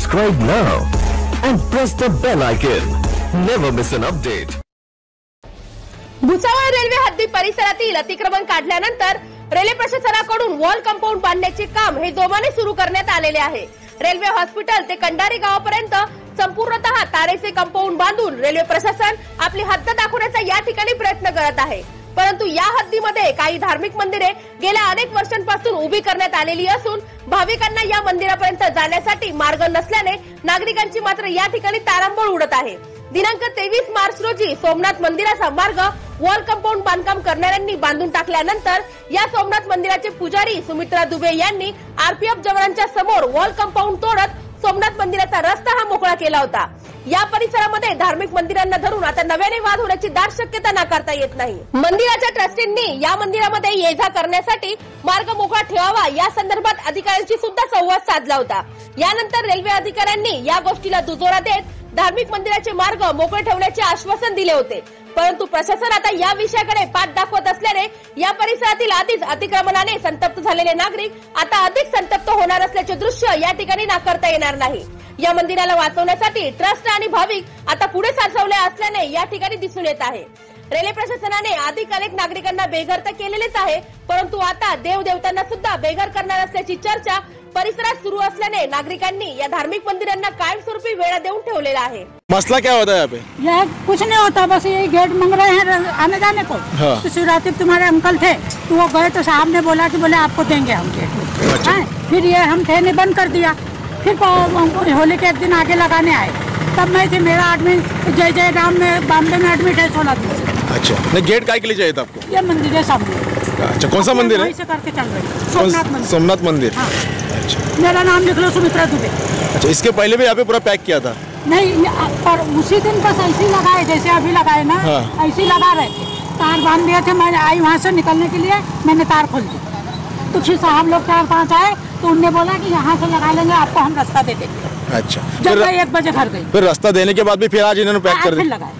Subscribe now and press the bell icon. Never miss an update. Bhusawal railway हद्दी परिसरातील अतिक्रमण काढल्यानंतर railway प्रशासनाकडून wall compound बांधण्याचे काम हे जोमाने सुरू करण्यात आलेले आहे रेल्वे हॉस्पिटल ते कंडारी गावापर्यंत संपूर्णतः तारेचे कंपाऊंड बांधून रेल्वे प्रशासन आपली हद्द दाखवण्याचा या ठिकाणी प्रयत्न करत आहे परंतु या हद्दीमध्ये काही धार्मिक मंदिरे गेल्या अनेक वर्षांपासून उभी करण्यात आलेली असून भाविकांना या मंदिरापर्यंत जाण्यासाठी मार्ग नसल्याने नागरिकांची मात्र या ठिकाणी तारांबळ उडत आहे. दिनांक तेवीस मार्च रोजी सोमनाथ मंदिराचा मार्ग वॉल कंपाऊंड बांधकाम करणाऱ्यांनी बांधून टाकल्यानंतर या सोमनाथ मंदिराचे पुजारी सुमित्रा दुबे यांनी आरपीएफ जवानांच्या समोर वॉल कंपाऊंड तोडत सोमनाथ मंदिराचा रस्ता हा मोकळा केला होता. या परिसरामध्ये धार्मिक मंदिरांना धरून आता नव्याने वाद होण्याची दाट शक्यता नाकारता येत नाही. मंदिराच्या ट्रस्टींनी या मंदिरामध्ये ये जा करण्यासाठी मार्ग मोकळा ठेवावा या संदर्भात अधिकाऱ्यांशी सुद्धा संवाद साधला होता. यानंतर रेल्वे अधिकाऱ्यांनी या गोष्टीला दुजोरा देत धार्मिक मंदिराचे मार्ग मोकळे ठेवण्याचे आश्वासन दिले होते. परंतु प्रशासन आता या विषयाकडे पाठ दाखवत असल्याने या परिसरातील आधीच अतिक्रमणाने संतप्त झालेले नागरिक आता अधिक संतप्त होणार असल्याचे दृश्य या ठिकाणी नाकारता येणार नाही. या मंदिराला वाचवण्यासाठी ट्रस्ट आणि भाविक आता पुढे साचवले असल्याने या ठिकाणी दिसून येत आहे. रेल्वे प्रशासनाने अधिक अनेक नागरिकांना बेघर तर केलेलेच आहे परंतु आता देव देवतांना सुद्धा बेघर करणार असल्याची चर्चा परिसरात सुरू असल्याने नागरिकांनी या धार्मिक मंदिरांना कायमस्वरूपी वेळा देऊन ठेवलेला आहे. मसला क्या होता है यहाँ पे? यह कुछ नहीं होता बस यही गेट मांग रहे हैं आने जाने को। हाँ। तो शिवरात्रि तुम्हारे अंकल थे तो वो गए तो साहब ने बोला कि बोले आपको देंगे हम गेट। अच्छा। फिर ये हम थे ने बंद कर दिया। फिर होली के एक दिन आगे लगाने आए। तब मैं थी मेरा आदमी जय जय राम में बॉम्बे में एडमिट है सोलह दिन से। अच्छा। नहीं गेट काय के लिए चाहिए था आपको? ये मंदिर है सामने। अच्छा कौन सा मंदिर है? करके चल रही सोमनाथ मंदिर। सोमनाथ मंदिर? हाँ। अच्छा। मेरा नाम लिख लो सुमित्रा दुबे। अच्छा इसके पहले भी यहाँ पे पूरा पैक किया था? नहीं पर उसी दिन बस ऐसे ही लगाए जैसे अभी लगाए ना हाँ। ऐसे ही लगा रहे थे। तार बाँध दिए थे मैं आई वहाँ से निकलने के लिए मैंने तार खोल दी तो फिर साहब लोग चार पाँच आए तो उनने बोला कि यहाँ से लगा लेंगे आपको हम रास्ता दे देंगे। अच्छा। जब एक बजे घर गई। फिर रास्ता देने के बाद भी फिर आज इन्होंने पैक कर दिया लगाए